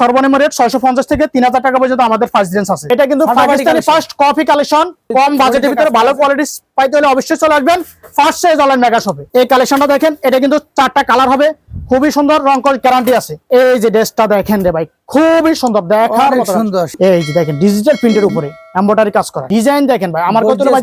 সর্বনিম্ন রেট ছয়শো পঞ্চাশ থেকে তিন হাজার টাকা পর্যন্ত আমাদের ফার্স্ট রেঞ্জ আছে। এটা কিন্তু পাকিস্তানি ফার্স্ট কফি কালেকশন কম বাজেটের ভিতরে ভালো কোয়ালিটি পাইতে হলে অবশ্যই চলে আসবেন। ফার্স্ট সাইজ অনলাইন মেগা শপে এই কালেকশনটা দেখেন এটা কিন্তু চারটা কালার হবে। খুবই সুন্দর রং কল গ্যারান্টি আছে। এই যে ড্রেসটা দেখেন রে ভাই খুবই সুন্দর দেখার মতো সুন্দর। এই যে দেখেন ডিজিটাল প্রিন্টের উপরে। এমব্রয়ডারি কাজ করা। ডিজাইন দেখেন ভাই আমার কত ভাই।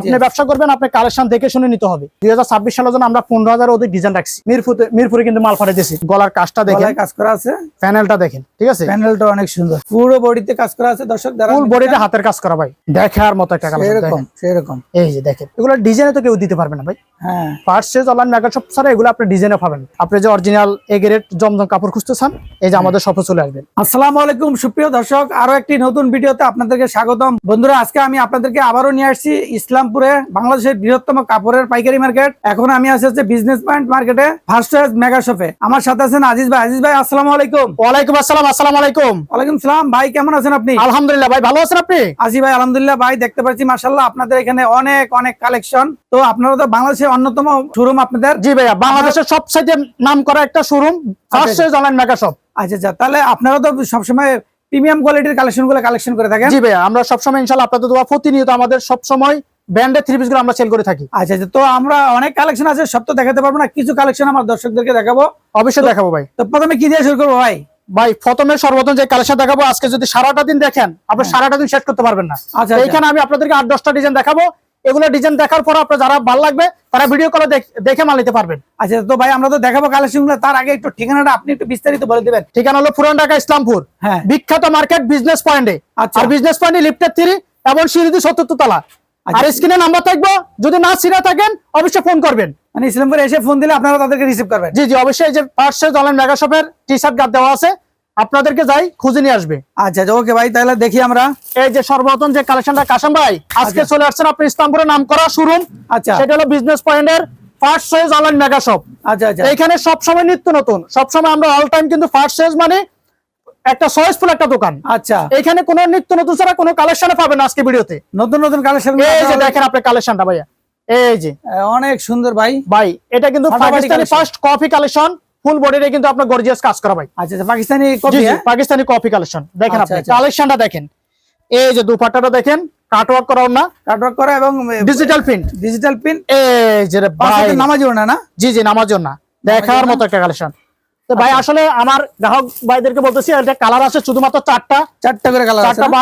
আপনি ব্যবসা করবেন আপনি কালেকশন দেখে শুনে নিতে হবে। দুই হাজার ছাব্বিশ সালের জন্য আমরা পনেরো হাজার অধিক ডিজাইন রাখছি। মিরপুরে মিরপুরে কিন্তু মাল দিয়েছি। গলার কাজটা দেখেন। কাজ করা আছে। প্যানেলটা দেখেন ঠিক আছে? প্যানেলটা অনেক সুন্দর। পুরো বডিতে কাজ করা আছে দর্শক যারা ফুল বডিতে হাতের কাজ করা ভাই। দেখার মতো একটা কালার সেরকম দেখেন? সেরকম। এই যে দেখেন এগুলো ডিজাইনে তো কেউ দিতে পারবে না ভাই। হ্যাঁ। ফার্স্ট সেজ অনলাইন মেগা শপ ছাড়া এগুলো আপনি ডিজাইনে পাবেন আপনি যে অরিজিনাল এ গ্রেড জমজম কাপড় খুঁজতে চান এই যে আমাদের শপে চলে আসবেন। আসসালামু আলাইকুম সুপ্রিয় দর্শক। আরও একটি নতুন ভিডিওতে আপনাদেরকে স্বাগতম। বন্ধুরা আজকে আমি আপনাদেরকে আবারও নিয়ে আসছি ইসলামপুরে বাংলাদেশের বৃহত্তম কাপড়ের পাইকারি মার্কেট। এখন আমি আছি হচ্ছে বিজনেস পয়েন্ট মার্কেটে ফার্স্ট মেগা শপে আমার সাথে আছেন আজিজ ভাই। আজিজ ভাই আসসালামু আলাইকুম। ওয়ালাইকুম আসসালাম আসসালামু আলাইকুম। ওয়ালাইকুম সালাম। ভাই কেমন আছেন আপনি? আলহামদুলিল্লাহ ভাই ভালো আছেন আপনি? আজি ভাই আলহামদুলিল্লাহ ভাই দেখতে পাচ্ছি মাসাল্লাহ আপনাদের এখানে অনেক অনেক কালেকশন তো আপনারা তো বাংলাদেশের অন্যতম শোরুম আপনাদের? জি ভাইয়া বাংলাদেশের সব সাইডে নাম করা একটা শোরুম ফার্স্ট সেজ অনলাইন মেগা শপ আচ্ছা আচ্ছা তাহলে আপনারা তো সবসময় প্রিমিয়াম কোয়ালিটির কালেকশনগুলো কালেকশন করে থাকেন। জি ভাইয়া আমরা সবসময় ইনশাল্লাহ আপনাদের দোয়া প্রতিনিয়ত আমাদের সবসময় ব্র্যান্ডের থ্রি পিসগুলো আমরা সেল করে থাকি। আচ্ছা আচ্ছা তো আমরা অনেক কালেকশন আছে সব তো দেখাতে পারব না কিছু কালেকশন আমার দর্শকদেরকে দেখাবো। অবশ্যই দেখাবো ভাই। তো প্রথমে কি দিয়ে শুরু করব ভাই? ভাই প্রথমে সর্বপ্রথম যে কালেকশন দেখাবো আজকে যদি সারাটা দিন দেখেন আপনি সারাটা দিন শেষ করতে পারবেন না। হ্যাঁ। আচ্ছা, এখানে আমি আপনাদেরকে আট দশটা ডিজাইন দেখাবো। এগুলো ডিজাইন দেখার পর আপনার যারা ভালো লাগবে তারা ভিডিও কলে দেখে মাল নিতে পারবেন। আচ্ছা তো ভাই আমরা তো দেখাবো কালেকশনগুলো তার আগে একটু ঠিকানাটা আপনি একটু বিস্তারিত বলে দিবেন। ঠিকানা হলো পুরান ঢাকা ইসলামপুর। হ্যাঁ। বিখ্যাত মার্কেট বিজনেস পয়েন্টে আচ্ছা। আর বিজনেস পয়েন্টে লিফটের থ্রি এবং সিঁড়িতে সত্তর তলা আচ্ছা। আর স্ক্রিনে নাম্বার থাকব যদি না চিনে থাকেন অবশ্যই ফোন করবেন। মানে ইসলামপুরে এসে ফোন দিলে আপনারা তাদেরকে রিসিভ করবেন। জি জি অবশ্যই যে পার্সে অনলাইন মেগা শপের টি শার্ট গার্ড দেওয়া আছে আপনাদেরকে যাই খুঁজে নিয়ে আসবে। আচ্ছা আচ্ছা ওকে ভাই তাহলে দেখি আমরা। এই যে সর্বপ্রথম যে কালেকশনটা কাশম ভাই আজকে আচ্ছা। চলে আসছেন আপনি ইসলামপুরে নাম করা শোরুম আচ্ছা। সেটা হলো বিজনেস পয়েন্টের ফার্স্ট অনলাইন মেগা শপ আচ্ছা আচ্ছা। সবসময় নিত্য নতুন সবসময় আমরা অল টাইম কিন্তু ফার্স্ট সাইজ মানে একটা চয়েসফুল একটা দোকান। আচ্ছা। এখানে কোনো নিত্য নতুন ছাড়া কোনো কালেকশনে পাবেন না আজকে ভিডিওতে। নতুন নতুন কালেকশন এই যে দেখেন আপনি কালেকশনটা ভাইয়া। এই যে। অনেক সুন্দর ভাই। ভাই এটা কিন্তু Pakistani first copy collection full বডিতে কিন্তু আপনার গর্জিয়াস কাজ করা ভাই। আচ্ছা আচ্ছা পাকিস্তানি কপি জি, পাকিস্তানি কফি কালেকশন দেখেন আচ্ছা, আপনি আচ্ছা। কালেকশনটা দেখেন। এই যে দুপাট্টাটা দেখেন কাটওয়ার্ক করা না। কাটওয়ার্ক করা এবং ডিজিটাল প্রিন্ট ডিজিটাল প্রিন্ট এই যে রে ভাই। নামাজ না না? জি জি নামার জন্য দেখার মতো একটা কালেকশন তো ভাই আসলে আমার গ্রাহক ভাইদেরকে বলতেছি এটা কালার আছে শুধুমাত্র চারটা। চারটা করে কালার চারটা না?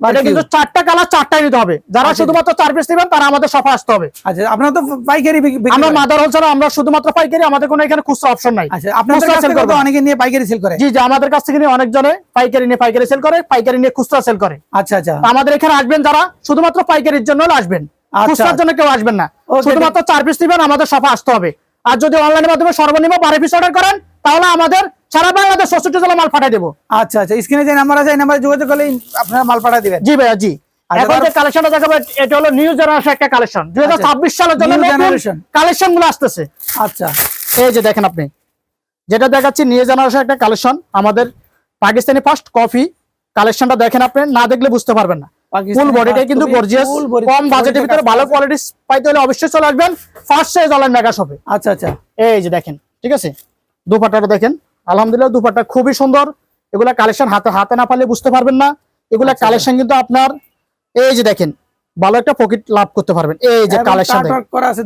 বারে কিউ এটা কিন্তু চারটা কালার চারটাই নিতে হবে। যারা আচ্ছা। শুধুমাত্র চার পিস নেবেন তারা আমাদের সফা আসতে হবে। আচ্ছা আপনারা তো পাইকারি বিক্রি বিক্রি আমরা মাদার হোলসেল আমরা শুধুমাত্র পাইকারি আমাদের কোনো এখানে খুচরা অপশন নাই। আচ্ছা আপনাদের কাছ থেকে তো অনেকে নিয়ে পাইকারি সেল করে। জি জি আমাদের কাছ থেকে নিয়ে পাইকারি নিয়ে পাইকারি সেল করে পাইকারি নিয়ে খুচরা সেল করে। আচ্ছা আচ্ছা। আমাদের এখানে আসবেন যারা শুধুমাত্র পাইকারির জন্য আসবেন। খুচরার জন্য কেউ আসবেন না। শুধুমাত্র চার পিস নেবেন আমাদের সফা আসতে হবে। আর যদি অনলাইনের মাধ্যমে সর্বনিম্ন বারো পিস অর্ডার করেন তাহলে আমাদের সারা বাংলাদেশ ষষ্ঠটি জেলা মাল পাঠিয়ে দেবো। আচ্ছা আচ্ছা। স্ক্রিনে যে নাম্বার আছে এই নাম্বারে যোগাযোগ করলে আপনারা মাল পাঠিয়ে দিবেন। জি ভাইয়া জি। এখন যে কালেকশনটা দেখাবো এটা হলো নিউ জেনারেশন একটা কালেকশন দুই হাজার ছাব্বিশ সালের জন্য কালেকশনগুলো আসতেছে। আচ্ছা। এই যে দেখেন আপনি। যেটা দেখাচ্ছি নিউ জেনারেশন একটা কালেকশন আমাদের পাকিস্তানি ফার্স্ট কফি কালেকশনটা দেখেন আপনি। না দেখলে বুঝতে পারবেন না। ফুল পাকিস্তানি বডিটা কিন্তু গর্জিয়াস কম বাজেটের ভিতরে ভালো কোয়ালিটি পাইতে হলে অবশ্যই চলে আসবেন। ফার্স্ট সাইজ অনলাইন মেগা শপে আচ্ছা আচ্ছা। এই যে দেখেন ঠিক আছে? দুপাট্টাটা দেখেন। আলহামদুলিল্লাহ দুপাট্টা খুবই সুন্দর। এগুলা কালেকশন হাতে হাতে না পারলে বুঝতে পারবেন না। এগুলা আচ্ছা, কালেকশন কিন্তু আপনার এই যে দেখেন ভালো একটা পকেট লাভ করতে পারবেন। এই যে কালেকশন করা আছে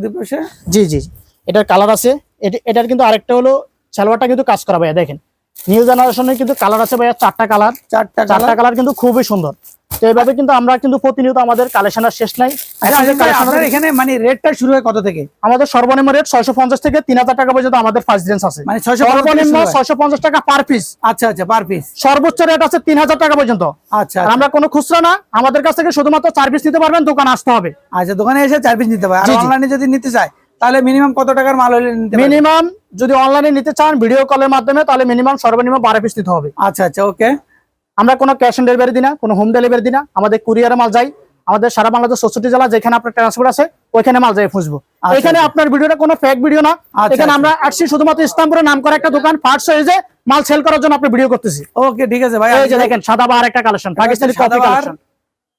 জি জি জি। এটার কালার আছে। এটি- এটার কিন্তু আরেকটা হলো সালোয়ারটা কিন্তু কাজ করা ভাইয়া দেখেন। নিউ জেনারেশনের কিন্তু কালার আছে ভাইয়া চারটা কালার চারটা চারটা কালার কিন্তু খুবই সুন্দর। তো এইভাবে কিন্তু আমরা কিন্তু প্রতিনিয়ত আমাদের কালেকশনের শেষ নাই। এখন আছে- এখানে মানে রেটটা শুরু হয় কত থেকে? আমাদের সর্বনিম্ন রেট ছয়শো পঞ্চাশ থেকে তিন হাজার টাকা পর্যন্ত আমাদের ফার্স্ট রেঞ্জ আছে। মানে 650 সর্বনিম্ন ছয়শো পঞ্চাশ টাকা পার পিস আচ্ছা আচ্ছা পার পিস সর্বোচ্চ রেট আছে তিন হাজার টাকা পর্যন্ত। আচ্ছা আর আমরা কোনো খুচরা না আমাদের কাছ থেকে শুধুমাত্র চার পিস নিতে পারবেন দোকান আসতে হবে। আচ্ছা দোকানে এসে চার পিস নিতে পারে আর জি, জি। অনলাইনে যদি নিতে চায় তাহলে মিনিমাম কত টাকার মাল হলে মিনিমাম যদি অনলাইনে নিতে চান ভিডিও কলের মাধ্যমে তাহলে মিনিমাম সর্বনিম্ন বারো পিস নিতে হবে। আচ্ছা আচ্ছা ওকে আমরা কোনো ক্যাশ অন ডেলিভারি দিই না কোনো হোম ডেলিভারি দিই না। আমাদের কুরিয়ারে মাল যাই আমাদের সারা বাংলাদেশ চৌষট্টি জেলা যেখানে আপনার ট্রান্সপোর্ট আছে ওইখানে মাল যাই খুঁজবো। আচ্ছা, এখানে আচ্ছা। আপনার ভিডিওটা কোনো ফেক ভিডিও না। আচ্ছা, এখানে। আমরা আসছি শুধুমাত্র ইসলামপুরে নাম করা একটা দোকান ফার্স্ট সাইজে মাল সেল করার জন্য আপনি ভিডিও করতেছি। ওকে ঠিক আছে ভাই এই যে দেখেন সাদা বাহার একটা কালেকশন পাকিস্তানি কপি কালেকশন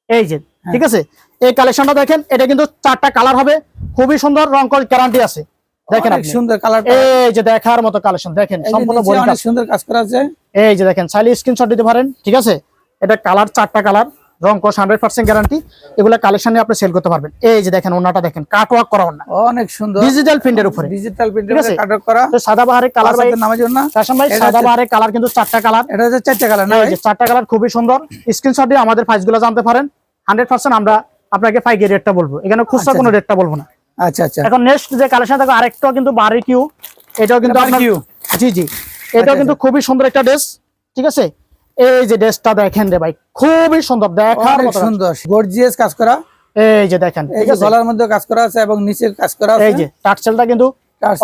এই যে ঠিক আছে? এই কালেকশনটা দেখেন এটা কিন্তু চারটা কালার হবে। খুবই সুন্দর রং গ্যারান্টি আছে। দেখেন আপনি। সুন্দর কালার এই যে দেখার মতো কালেকশন দেখেন সম্পূর্ণ বডি অনেক সুন্দর কাজ করা আছে। এই যে দেখেন চাইলে স্ক্রিনশট দিতে পারেন ঠিক আছে? এটা কালার চারটা কালার রং কস হান্ড্রেড পার্সেন্ট গ্যারান্টি এগুলো কালেকশন আপনি সেল করতে পারবেন। এই যে দেখেন ওনাটা দেখেন কাট ওয়ার্ক করা ওনা। অনেক সুন্দর। ডিজিটাল প্রিন্টের উপরে ডিজিটাল প্রিন্টার আছে? কাট করা। তো সাদা বাহারের কালার ভাই নামের জন্য ফ্যাশন ভাই সাদা বাহারের কালার কিন্তু চারটা কালার এটা হচ্ছে চারটে কালার না এই যে চারটা কালার খুবই সুন্দর। স্ক্রিনশট দিয়ে আমাদের প্রাইসগুলো জানতে পারেন। হান্ড্রেড পার্সেন্ট আমরা আপনাকে পাইকারি রেটটা বলব। এখানে খুচরা আচ্ছা, কোনো রেটটা বলব না। আচ্ছা আচ্ছা। এখন নেক্সট যে কালেকশন দেখো আরেকটাও কিন্তু বারি কিউ এটাও কিন্তু বারবিকিউ? জি জি। এটাও আচ্ছা, কিন্তু খুবই সুন্দর একটা ড্রেস ঠিক আছে? এই যে ড্রেসটা দেখেন রে ভাই খুবই সুন্দর দেখার মতো সুন্দর। গর্জিয়াস কাজ করা। এই যে দেখেন এই যে গলার মধ্যে কাজ করা আছে এবং নিচে কাজ করা আছে। এই যে টাকসেলটা কিন্তু।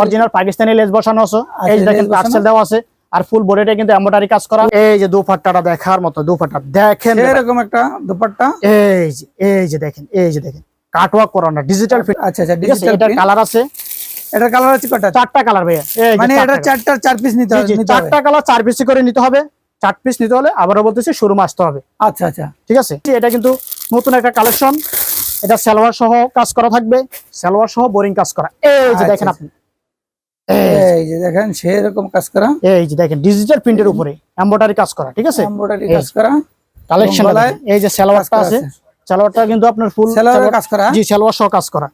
অরিজিনাল পাকিস্তানি লেস বসানো আছে। এই যে দেখেন। টাকসেল দেওয়া আছে। আর ফুল বডিটা কিন্তু এমব্রয়ডারি কাজ করা। এই যে দুপাট্টাটা দেখার মতো দুপাট্টা দেখেন এরকম একটা দুপাট্টা। এই যে এই যে দেখেন এই যে দেখেন। কাটওয়ার্ক করানো ডিজিটাল ফিট আচ্ছা আচ্ছা ডিজিটাল এটার কালার আছে। এটার কালার আছে কটা? চারটা কালার ভাইয়া। মানে এটা চারটা চার পিস নিতে হবে চারটা কালার চার পিস করে নিতে হবে। চার পিস নিতে হলে আবারও বলতেছি শোরুম আসতে হবে। আচ্ছা আচ্ছা। ঠিক আছে? এটা কিন্তু নতুন একটা কালেকশন এটা সালোয়ার সহ কাজ করা থাকবে। সালোয়ার সহ বোরিং কাজ করা। এই যে আচ্ছা, দেখেন আচ্ছা। আপনি। এই যে, দেখেন সেরকম কাজ করা। এই যে দেখেন ডিজিটাল প্রিন্টের উপরে। এমব্রয়ডারি কাজ করা ঠিক আছে? এমব্রয়ডারি কাজ করা। কালেকশন এই যে সালোয়ারটা আছে। সালোয়ারটা কিন্তু আপনার ফুল কাজ করা? জি সালোয়ার সহ কাজ করা।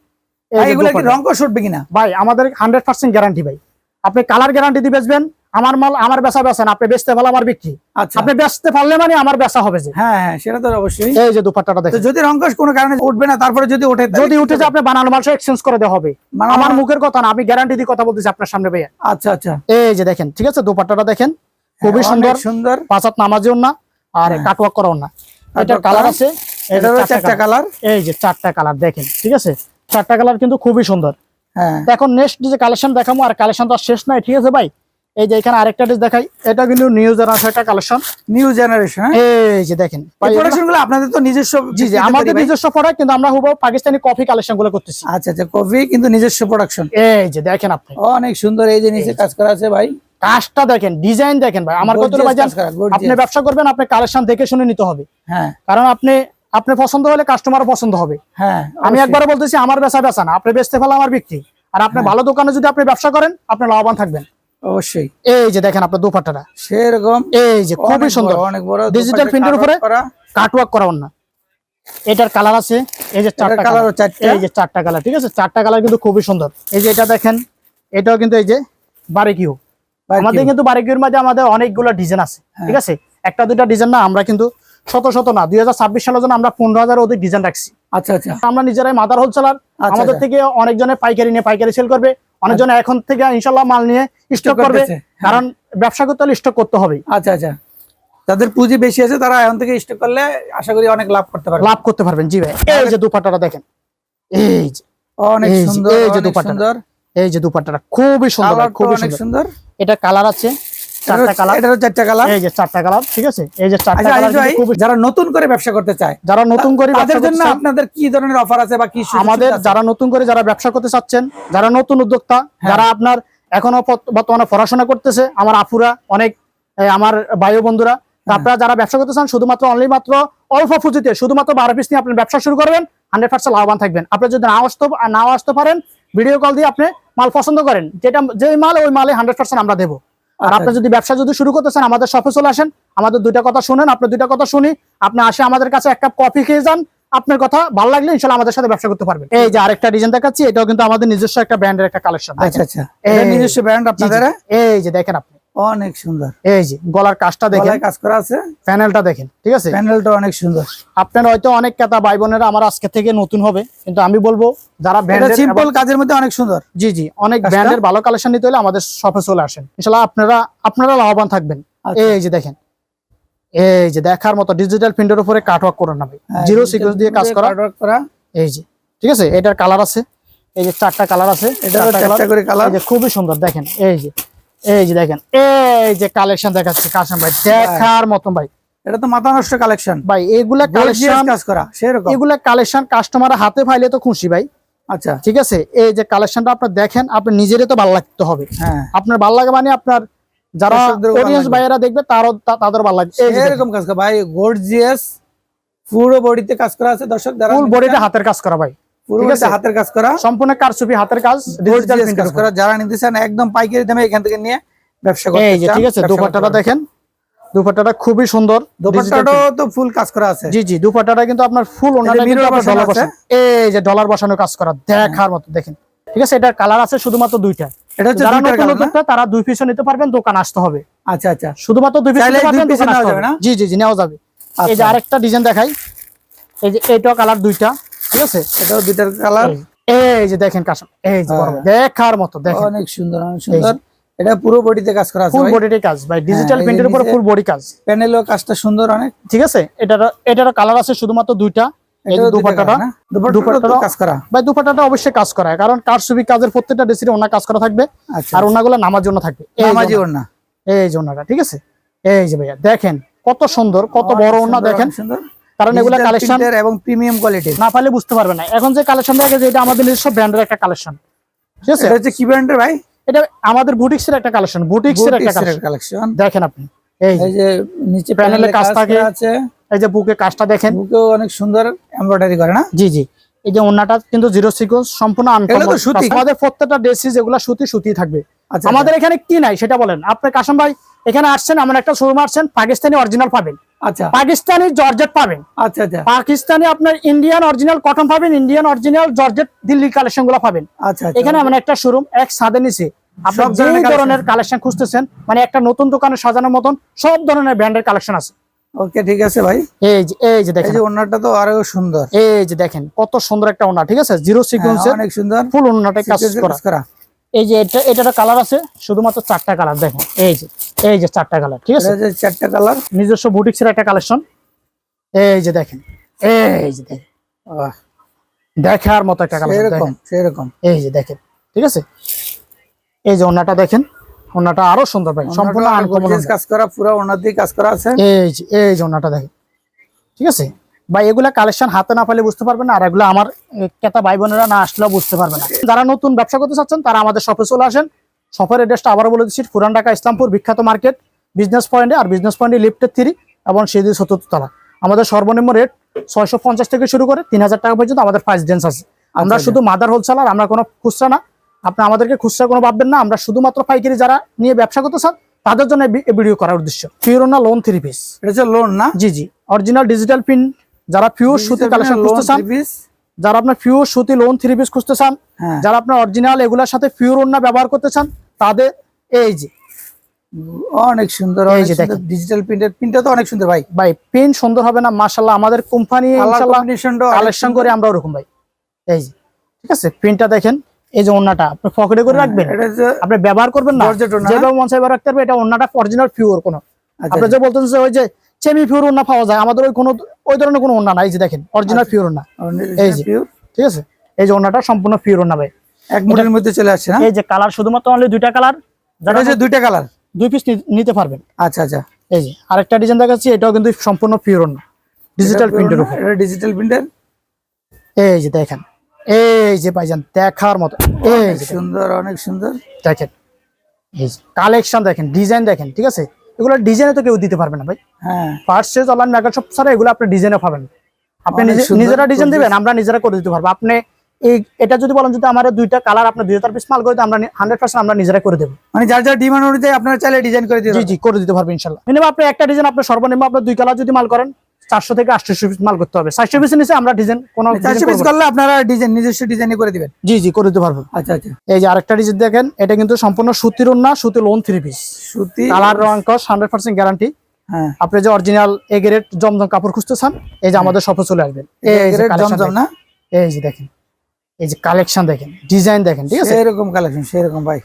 কি দুপাট্টা। রং কষ উঠবে কিনা? ভাই আমাদের হান্ড্রেড পার্সেন্ট গ্যারান্টি ভাই। আপনি কালার গ্যারান্টি দিয়ে বেচবেন আমার মাল আমার বেচা বেচেন আপনি বেচতে পারলে আমার বিক্রি। আচ্ছা। আপনি বেচতে পারলে মানে আমার বেচা হবে যে। হ্যাঁ হ্যাঁ সেটা তো অবশ্যই। এই যে দুপাট্টাটা দেখেন। যদি কোনো কারণে উঠবে না তারপরে যদি ওঠে যদি উঠে আপনি বানানো মাল এক্সচেঞ্জ করে দেওয়া হবে। বানানো আমার মুখের কথা না আমি গ্যারান্টি দিয়ে কথা বলতেছি আপনার সামনে ভাইয়া। আচ্ছা আচ্ছা। এই যে দেখেন ঠিক আছে দুপাট্টাটা দেখেন। খুবই হ্যাঁ, সুন্দর। সুন্দর। পাঁচাত নামাজিও না আর। কাটওয়ার্ক করাও না এটার কালার আছে। এটারও চারটা কালার এই যে চারটা কালার দেখেন ঠিক আছে? চারটা কালার কিন্তু খুবই সুন্দর। হ্যাঁ। এখন নেক্সট যে কালেকশন দেখাবো আর কালেকশন তো শেষ নাই ঠিক আছে ভাই? এই যে এখানে আরেকটা ড্রেস দেখাই এটা কিন্তু নিউ জেনারেশন একটা কালেকশন নিউ জেনারেশন এই যে দেখেন ভাই, এই এগুলো- প্রোডাকশনগুলো। আপনাদের তো নিজস্ব জি জি আমাদের নিজস্ব প্রোডাক্ট কিন্তু আমরা হুবো পাকিস্তানি কফি কালেকশনগুলো করতেছি। আচ্ছা আচ্ছা কফি কিন্তু নিজস্ব প্রোডাকশন এই যে দেখেন আপনি। অনেক সুন্দর এই যে নিচে কাজ করা আছে ভাই। কাজটা দেখেন ডিজাইন দেখেন ভাই। আমার কত। আপনি ব্যবসা করবেন আপনি কালেকশন দেখে শুনে নিতে হবে। হ্যাঁ। কারণ আপনি আপনি পছন্দ হলে কাস্টমার পছন্দ হবে। হ্যাঁ আমি একবার বলতেছি আমার বেচা বেচা না। আপনি বেচতে ফেলা আমার বিক্রি। আর আপনি ভালো দোকানে যদি আপনি ব্যবসা করেন আপনি লাভবান থাকবেন। অবশ্যই। এই যে দেখেন আপনার দুপাট্টাটা। সেরকম এই যে খুবই সুন্দর। অনেক বড় ডিজিটাল প্রিন্টের উপরে কাটওয়ার্ক করা না এটার কালার আছে এই যে চারটা কালার এই যে চারটা কালার ঠিক আছে? চারটা কালার কিন্তু খুবই সুন্দর। এই যে এটা দেখেন এটাও কিন্তু এই যে বারিকিউ আমাদের কিন্তু বারিকিউর মধ্যে আমাদের অনেকগুলো ডিজাইন আছে হ্যাঁ। ঠিক আছে? একটা দুটা ডিজাইন না আমরা কিন্তু শত শত না দুই হাজার ছাব্বিশ সালের জন্য আমরা পনেরো হাজার অধিক ডিজাইন রাখছি। আচ্ছা আচ্ছা। আমরা নিজেরাই মাদার হোল হোলসেলার আমাদের আচ্ছা। থেকে অনেকজনে পাইকারি নিয়ে পাইকারি সেল করবে অনেকজনে এখন থেকে ইনশাল্লাহ মাল নিয়ে স্টক করবে হ্যাঁ। কারণ ব্যবসা করতে হলে স্টক করতে হবে। আচ্ছা আচ্ছা। যাদের পুঁজি বেশি আছে তারা এখন থেকে স্টক করলে আশা করি অনেক লাভ করতে পারবে। লাভ করতে পারবেন জি ভাই। এই যে দুপাট্টাটা দেখেন এই যে অনেক সুন্দর এই যে দুপাট্টা। সুন্দর। এই যে দুপাট্টাটা খুবই সুন্দর খুবই সুন্দর। সুন্দর। এটা কালার আছে আচ্ছা যারা নতুন করে ব্যবসা করতে চায় যারা নতুন করে ব্যবসা করতে আপনাদের কি ধরনের অফার আছে বা কি আমাদের যারা নতুন করে যারা ব্যবসা করতে চাচ্ছেন যারা নতুন উদ্যোক্তা হ্যাঁ। যারা আপনার এখনও বর্তমানে পড়াশোনা করতেছে আমার আপুরা অনেক আমার বায়ু বন্ধুরা হ্যাঁ। আপনারা যারা ব্যবসা করতে চান শুধুমাত্র অনলি মাত্র অল্প পুঁজিতে শুধুমাত্র বারো পিস নিয়ে আপনি ব্যবসা শুরু করবেন হান্ড্রেড পার্সেন্ট লাভবান থাকবেন। আপনি যদি না আসতে নাও আসতে পারেন ভিডিও কল দিয়ে আপনি মাল পছন্দ করেন যেটা যে মাল ওই মালে হান্ড্রেড পার্সেন্ট আমরা দেবো। আর আপনার আপনি যদি ব্যবসা যদি শুরু করতে চান আমাদের শপে চলে আসেন আমাদের দুইটা কথা শুনেন আপনি দুইটা কথা শুনি আপনি আসে আমাদের কাছে এক কাপ কফি খেয়ে যান আপনার কথা ভালো লাগলে ইনশাল্লাহ আমাদের সাথে ব্যবসা করতে পারবেন। এই যে আরেকটা ডিজাইন দেখাচ্ছি এটাও কিন্তু আমাদের নিজস্ব একটা ব্র্যান্ডের একটা কালেকশন আচ্ছা আচ্ছা। এই- নিজস্ব ব্র্যান্ড আপনাদের? এই যে দেখেন আপনি। অনেক সুন্দর। এই যে গলার কাজটা দেখেন। কাজ করা আছে। প্যানেলটা দেখেন ঠিক আছে? প্যানেলটা অনেক সুন্দর। আপনার হয়তো অনেক কেতা ভাই বোনেরা আমার আজকে থেকে নতুন হবে কিন্তু আমি বলব যারা এটা ব্র্যান্ডের সিম্পল কাজের মধ্যে অনেক সুন্দর। জি জি অনেক? ব্র্যান্ডের ভালো কালেকশন নিতে হলে আমাদের শপে চলে আসেন। ইনশাল্লাহ আপনারা আপনারা লাভবান থাকবেন। আচ্ছা। এই যে দেখেন এই যে দেখার মতো ডিজিটাল প্রিন্টের উপরে কাটওয়ার্ক করে হ্যাঁ, জিরো সিকোয়েন্স দিয়ে কাজ করা। কাটওয়ার্ক করা। এই যে ঠিক আছে? এটার কালার আছে এই যে চারটা কালার আছে এটারও চারটা করে কালার এই যে খুবই সুন্দর দেখেন এই যে। এই যে দেখেন এই যে কালেকশন দেখাচ্ছে কাশেম ভাই দেখার মতো ভাই। এটা তো মাথা নষ্ট কালেকশন ভাই এগুলা কালেকশন কাজ করা সেরকম। এগুলা কালেকশন কাস্টমার হাতে পাইলে তো খুশি ভাই। আচ্ছা। ঠিক আছে? এই যে কালেকশনটা আপনার দেখেন আপনি নিজেরই তো ভালো লাগতে হবে। হ্যাঁ। আপনার ভালো লাগে মানে আপনার যারা অডিয়েন্স। ভাইয়েরা দেখবে তারও তাদের ভালো লাগবে। এরকম কাজ করা। ভাই গর্জিয়াস পুরো বডিতে কাজ করা আছে দর্শক যারা ফুল বডিতে হাতের কাজ করা ভাই। পুরো ঠিক বডিতে আছে? হাতের কাজ করা। সম্পূর্ণ কারচুপি হাতের কাজ ডিজিটাল কাজ করা। যারা নিতে চান একদম পাইকারি দামে এখান থেকে নিয়ে ব্যবসা করতে এই যে ঠিক আছে ব্যবসা করতে দুপাট্টাটা পারবেন। দেখেন। দুপাট্টাটা খুবই সুন্দর digital তো ফুল কাজ করা আছে। জি জি দুপাট্টাটা কিন্তু আপনার ফুল ওনাটা কিন্তু আপনার ডলার বসানো। এই যে ডলার বসানো কাজ করা দেখার মতো দেখেন। ঠিক আছে এটার কালার আছে শুধুমাত্র দুইটা। এটা হচ্ছে যারা নতুন কালার তারা দুই পিসও নিতে পারবেন দোকান আসতে হবে। আচ্ছা আচ্ছা। শুধুমাত্র দুই পিস নিতে পারবেন দোকান আসতে হবে। না? জি জি জি নেওয়া যাবে। এই যে আচ্ছা। আরেকটা ডিজাইন দেখাই। এই যে এইটা কালার দুইটা। ঠিক আছে? এটাও দুইটার কালার এই। যে দেখেন কাশম এই যে দেখার মতো দেখেন। অনেক সুন্দর অনেক সুন্দর। এটা পুরো বডিতে কাজ করা আছে ফুল বডিতে কাজ ভাই। ডিজিটাল প্রিন্টের উপরে ফুল বডি কাজ। প্যানেলও কাজটা সুন্দর অনেক। ঠিক আছে? এটার এটার কালার আছে শুধুমাত্র দুইটা। এই যে এটাও দুইটা দুপাট্টাটা colour না? দুপাট্টাটাও তো দুপাট্টাটা- কাজ করা। ভাই দুপাট্টাটা অবশ্যই কাজ করা। কারণ কারসুবি কাজের প্রত্যেকটা ড্রেসের ওনা কাজ করা থাকবে। আচ্ছা। আর ওনাগুলো নামার জন্য থাকবে। নামাজি ওনা, এই যে ওনাটা ঠিক আছে? এই যে ভাইয়া দেখেন কত সুন্দর কত বড় ওনা দেখেন। সুন্দর। কারণ এগুলা কালেকশন এবং প্রিমিয়াম কোয়ালিটির না পারলে বুঝতে পারবে না। এখন যে কালেকশন দেখে যে এটা আমাদের নিজস্ব ব্র্যান্ডের একটা কালেকশন ঠিক আছে? এটা হচ্ছে কি ব্র্যান্ডের ভাই? এটা আমাদের বুটিক্সের একটা কালেকশন বুটিক্সের একটা কালেকশন দেখেন আপনি। এই যে, নিচে প্যানেলে কাজ থাকে। আছে। এই যে বুকে কাজটা দেখেন। বুকেও অনেক সুন্দর এমব্রয়ডারি করে না? জি জি। এই যে ওন্নাটা কিন্তু জিরো সিকোয়েন্স সম্পূর্ণ সুতি। আমাদের প্রত্যেকটা ড্রেসি যেগুলো সুতি সুতি থাকবে। আচ্ছা আমাদের এখানে কি নাই সেটা বলেন। আপনি কাশম ভাই এখানে আসছেন এমন একটা শোরুম আসছেন পাকিস্তানি অরিজিনাল পাবেন। আচ্ছা। পাকিস্তানি জর্জেট পাবেন। আচ্ছা আচ্ছা। পাকিস্তানি আপনার ইন্ডিয়ান অরিজিনাল কটন পাবেন ইন্ডিয়ান অরিজিনাল জর্জেট দিল্লি কালেকশনগুলো পাবেন। আচ্ছা আচ্ছা। এখানে এমন একটা শোরুম এক ছাদে নিচে যে ধরনের কালেকশন খুঁজতেছেন মানে একটা নতুন দোকানে সাজানোর মতন সব ধরনের ব্র্যান্ডের কালেকশন আছে। ওকে ঠিক আছে ভাই। এই যে এই যে এই দেখেন যে তো আরও সুন্দর। এই যে দেখেন কত সুন্দর একটা ওনা ঠিক আছে? জিরো হ্যাঁ, সিকোয়েন্সের অনেক সুন্দর। ফুল কাজ করা। এই যে এটা এটার কালার আছে শুধুমাত্র চারটা কালার দেখেন। এই যে এই যে চারটা কালার ঠিক আছে? চারটা কালার নিজস্ব বুটিক্সের একটা কালেকশন এই যে দেখেন এই যে দেখেন। দেখার মতো একটা কালেকশন সেরকম দেখেন। সেরকম। এই যে দেখেন ঠিক আছে? এই যে ওনাটা দেখেন ওনাটা আরও সুন্দর ভাই সম্পূর্ণ আনকমন কাজ করা পুরো ওড়না দিয়ে কাজ করা আছে। এই যে এই যে ওনাটা দেখেন ঠিক আছে? ভাই এগুলা কালেকশন হাতে না পেলে বুঝতে পারবেন না আর এগুলো আমার এ, ক্রেতা ভাই বোনেরা না আসলেও বুঝতে পারবে না। যারা নতুন ব্যবসা করতে চাচ্ছেন তারা আমাদের শপে চলে আসেন। শপের অ্যাড্রেসটা আবারও বলে দিচ্ছি পুরান ঢাকা ইসলামপুর বিখ্যাত মার্কেট বিজনেস পয়েন্টে আর বিজনেস পয়েন্টে লিফটের থ্রি এবং সিঁড়ি সত্তর তলা। আমাদের সর্বনিম্ন রেট ছয়শো পঞ্চাশ থেকে শুরু করে তিন হাজার টাকা পর্যন্ত আমাদের প্রাইস ডেন্স আছে। আমরা আচ্ছা। শুধু মাদার হোলসেলার আমরা কোনো খুচরা না। আপনি আমাদেরকে খুচরা কোনো ভাববেন না আমরা শুধুমাত্র পাইকারি যারা নিয়ে ব্যবসা করতে চান তাদের জন্য ভিডিও করার উদ্দেশ্য। ফিওরোনা লোন থ্রি পিস এটা লোন না? জি জি। অরিজিনাল ডিজিটাল পিন যারা পিওর সুতি কালেকশন খুঁজতে চান যারা আপনার পিওর সুতি লোন থ্রি পিস খুঁজতে চান হ্যাঁ। যারা আপনার অরিজিনাল এগুলোর সাথে পিওর ওন্না ব্যবহার করতে চান তাদের এই যে অনেক সুন্দর এই যে দেখেন। ডিজিটাল প্রিন্টের প্রিন্টটা তো অনেক সুন্দর ভাই। ভাই পেন সুন্দর হবে না মাশাল্লাহ আমাদের কোম্পানি কম্বিনেশনটা কালেকশন করে আমরা ওরকম ভাই। এই যে ঠিক আছে প্রিন্টটা দেখেন এই যে ওন্নাটা আপনি পকেটে করে রাখবেন? এটা হচ্ছে আপনি ব্যবহার করবেন না যেভাবে মন চাই রাখতে পারবে এটা ওন্নাটা অরিজিনাল পিওর কোনো। আচ্ছা, আপনি যে বলতেন যে ওই যে সেমি পিওর ওন্না পাওয়া যায় আমাদের ওই কোনো ওই ধরনের কোনো ওন্না নাই এই যে দেখেন অরিজিনাল পিওর ওন্না আচ্ছা। এই যে। ঠিক আছে এই যে ওন্নাটা সম্পূর্ণ পিওর ওন্না ভাই। এক মুঠের মধ্যে চলে আসছে না? এই যে কালার শুধুমাত্র অনলি দুইটা কালার যারা হচ্ছে দুইটা কালার দুই পিস নিতে পারবেন। আচ্ছা আচ্ছা। এই যে আরেকটা ডিজাইন দেখাচ্ছি এটাও কিন্তু সম্পূর্ণ পিওর না ডিজিটাল প্রিন্টের উপর। এটা ডিজিটাল প্রিন্টার এই যে দেখেন এই যে ভাইজান দেখার মতো। এই যে সুন্দর অনেক সুন্দর। দেখেন এই যে কালেকশন দেখেন ডিজাইন দেখেন ঠিক আছে? এগুলো ডিজাইনে তো কেউ দিতে পারবে না ভাই। হ্যাঁ। ফার্স্ট সেজ অনলাইন মেগা শপ ছাড়া এগুলো আপনি ডিজাইনে পাবেন। আপনি নিজে- নিজেরা ডিজাইন দিবেন আমরা নিজেরা করে দিতে পারব। আপনি এই এটা যদি বলেন যদি আমার দুইটা কালার আপনার দুই হাজার পিস মাল করে আমরা হান্ড্রেড পার্সেন্ট আমরা নিজেরা করে দেবো। মানে যার যার ডিমান্ড অনুযায়ী আপনারা চাইলে ডিজাইন করে দিতে জি জি করে দিতে পারবে ইনশাল্লাহ। মিনিমাম আপনি একটা ডিজাইন আপনার সর্বনিম্ন আপনার দুই কালার যদি মাল করেন চারশো থেকে আটশো পিস মাল করতে হবে। চারশো পিসের নিচে আমরা ডিজাইন কোনো চারশো পিস করলে আপনারা ডিজাইন নিজস্ব ডিজাইনে করে দিবেন। জি জি করে দিতে পারব। আচ্ছা আচ্ছা। এই যে আরেকটা ডিজাইন দেখেন এটা কিন্তু সম্পূর্ণ সুতির না সুতি লোন থ্রি পিস সুতি কালার রং কস হান্ড্রেড পার্সেন্ট গ্যারান্টি হ্যাঁ। আপনি যে অরিজিনাল এ গ্রেড জমজম কাপড় খুঁজতে চান এই যে আমাদের শপে চলে আসবেন। জমজম না? এই যে দেখেন। এই যে কালেকশন দেখেন ডিজাইন দেখেন ঠিক আছে? সেরকম কালেকশন সেরকম ভাই।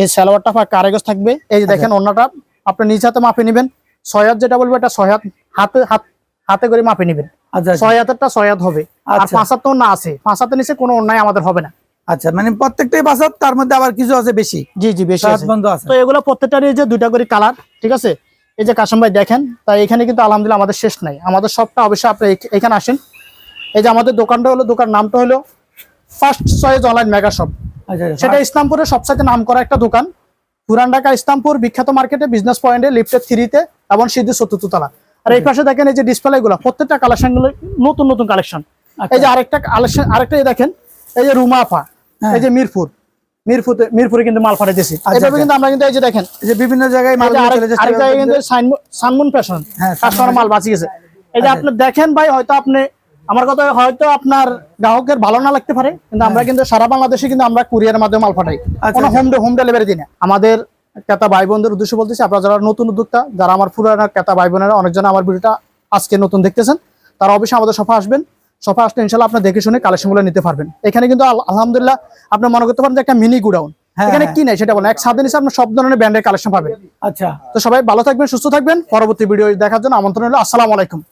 এই সালোয়ারটা আপনার কারেগজ থাকবে? এই যে দেখেন অন্যটা আপনি নিজ হাতে মাপে নেবেন। ছয় হাত যেটা বলব এটা ছয় হাত হাতে হাত হাতে করে মাপে নেবেন। আচ্ছা আচ্ছা। ছয় হাতেরটা ছয় হাত হবে। আর আচ্ছা। পাঁচ হাত তো না আছে। পাঁচ হাতের নিচে কোনো অন্যায় আমাদের হবে না। আচ্ছা মানে প্রত্যেকটাই বাসাত তার মধ্যে আবার কিছু আছে বেশি? জি জি বেশি আছে। বন্ধ আছে। তো এগুলো প্রত্যেকটারই যে দুইটা করে কালার ঠিক আছে? এই যে কাশম ভাই দেখেন তাই এখানে কিন্তু আলহামদুলিল্লাহ আমাদের শেষ নাই। আমাদের সবটা অবশ্যই আপনি এখানে আসেন। এই যে আমাদের দোকানটা হলো দোকান নামটা হলো first choice online mega shop সেটা ইসলামপুরের সবসাইতে নাম করা একটা দোকান। পুরান ঢাকা ইসলামপুর বিখ্যাত মার্কেটে বিজনেস পয়েন্টে লিফটের থ্রিতে এবং সিদ্ধি চতুর্থ তলা। আর এই পাশে দেখেন এই যে ডিসপ্লে গুলো প্রত্যেকটা কালেকশনগুলো নতুন নতুন কালেকশন আচ্ছা। এই যে আরেকটা কালেকশন আরেকটা এই দেখেন এই যে রুমাফা হ্যাঁ। এই যে মিরপুর। মিরপুরে মিরপুরে কিন্তু মাল পাঠাইতেছি আচ্ছা, এভাবে আচ্ছা। কিন্তু আমরা কিন্তু এই যে দেখেন এই যে বিভিন্ন জায়গায় মাল আরেক- জায়গায় কিন্তু সানমুন- ফ্যাশন হ্যাঁ, কাস্টমার মাল বাঁচি গেছে। এই যে। আপনি দেখেন ভাই হয়তো আপনি আমার কথা হয়তো আপনার গ্রাহকের ভালো না লাগতে পারে কিন্তু আমরা কিন্তু সারা বাংলাদেশে কিন্তু আমরা কুরিয়ারের মাধ্যমে মাল পাঠাই। হ্যাঁ। আচ্ছা, কোনো। হোম হোম ডেলিভারি দিনে আমাদের ক্রেতা ভাই বোনদের উদ্দেশ্যে বলতেছি আপনারা যারা নতুন উদ্যোক্তা যারা আমার পুরানা ক্রেতা ভাই বোনেরা অনেকজন আমার ভিডিওটা আজকে নতুন দেখতেছেন তারা অবশ্যই আমাদের সফা আসবেন। সফা আসলে ইনশাল্লাহ আপনি দেখে শুনে কালেকশনগুলো নিতে পারবেন। এখানে কিন্তু আলহামদুলিল্লাহ আপনি মনে করতে পারেন যে একটা মিনি গুডাউন হ্যাঁ, এখানে হ্যাঁ। কি নাই সেটা বলেন। এক সাত দিন আপনি সব ধরনের ব্র্যান্ডের কালেকশন পাবেন। আচ্ছা। তো সবাই ভালো থাকবেন সুস্থ থাকবেন। পরবর্তী ভিডিও দেখার জন্য আমন্ত্রণ হলো আসসালামু আলাইকুম।